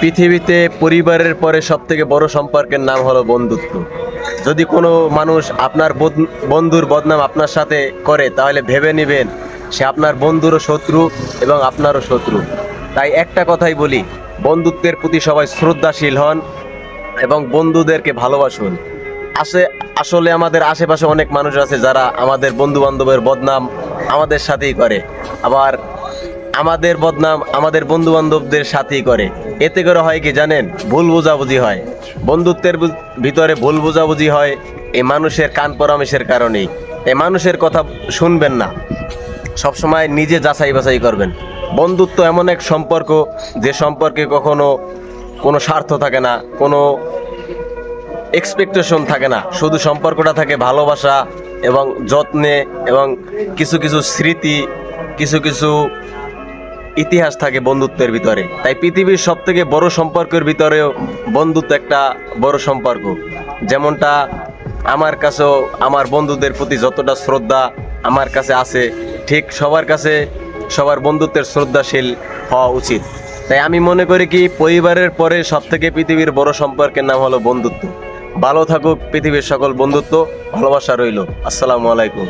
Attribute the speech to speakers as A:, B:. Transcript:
A: পৃথিবীতে পরিবারের পরে সব থেকে বড় সম্পর্কের নাম হলো বন্ধুত্ব। যদি কোনো মানুষ আপনার বন্ধুর বদনাম আপনার সাথে করে, তাহলে ভেবে নেবেন সে আপনার বন্ধুরও শত্রু এবং আপনারও শত্রু। তাই একটা কথাই বলি, বন্ধুত্বের প্রতি সবাই শ্রদ্ধাশীল হন এবং বন্ধুদেরকে ভালোবাসুন। আসে, আসলে আমাদের আশেপাশে অনেক মানুষ আছে যারা আমাদের বন্ধু বান্ধবের বদনাম আমাদের সাথেই করে। আবার আমাদের বদনাম আমাদের বন্ধু বান্ধবদের সাথেই করে। এতে করে হয় কি জানেন? ভুল বোঝাবুঝি হয়। বন্ধুত্বের ভিতরে ভুল বোঝাবুঝি হয় এই মানুষের কান পরামর্শের কারণেই। এই মানুষের কথা শুনবেন না। সবসময় নিজে যাচাই বাছাই করবেন। বন্ধুত্ব এমন এক সম্পর্ক, যে সম্পর্কে কখনো কোনো স্বার্থ থাকে না, কোনো এক্সপেকটেশন থাকে না। শুধু সম্পর্কটা থাকে ভালোবাসা এবং যত্নে এবং কিছু কিছু স্মৃতি, কিছু কিছু ইতিহাস থাকে বন্ধুত্বের ভিতরে। তাই পৃথিবীর সব থেকে বড় সম্পর্কের ভিতরেও বন্ধুত্ব একটা বড় সম্পর্ক। যেমনটা আমার কাছেও আমার বন্ধুদের প্রতি যতটা শ্রদ্ধা আমার কাছে আছে, ঠিক সবার কাছে সবার বন্ধুত্বের শ্রদ্ধাশীল হওয়া উচিত। তাই আমি মনে করি কি, পরিবারের পরে সব থেকে পৃথিবীর বড় সম্পর্কের নাম হলো বন্ধুত্ব। ভালো থাকুক পৃথিবীর সকল বন্ধুত্ব, ভালোবাসা রইল। আসসালামু আলাইকুম।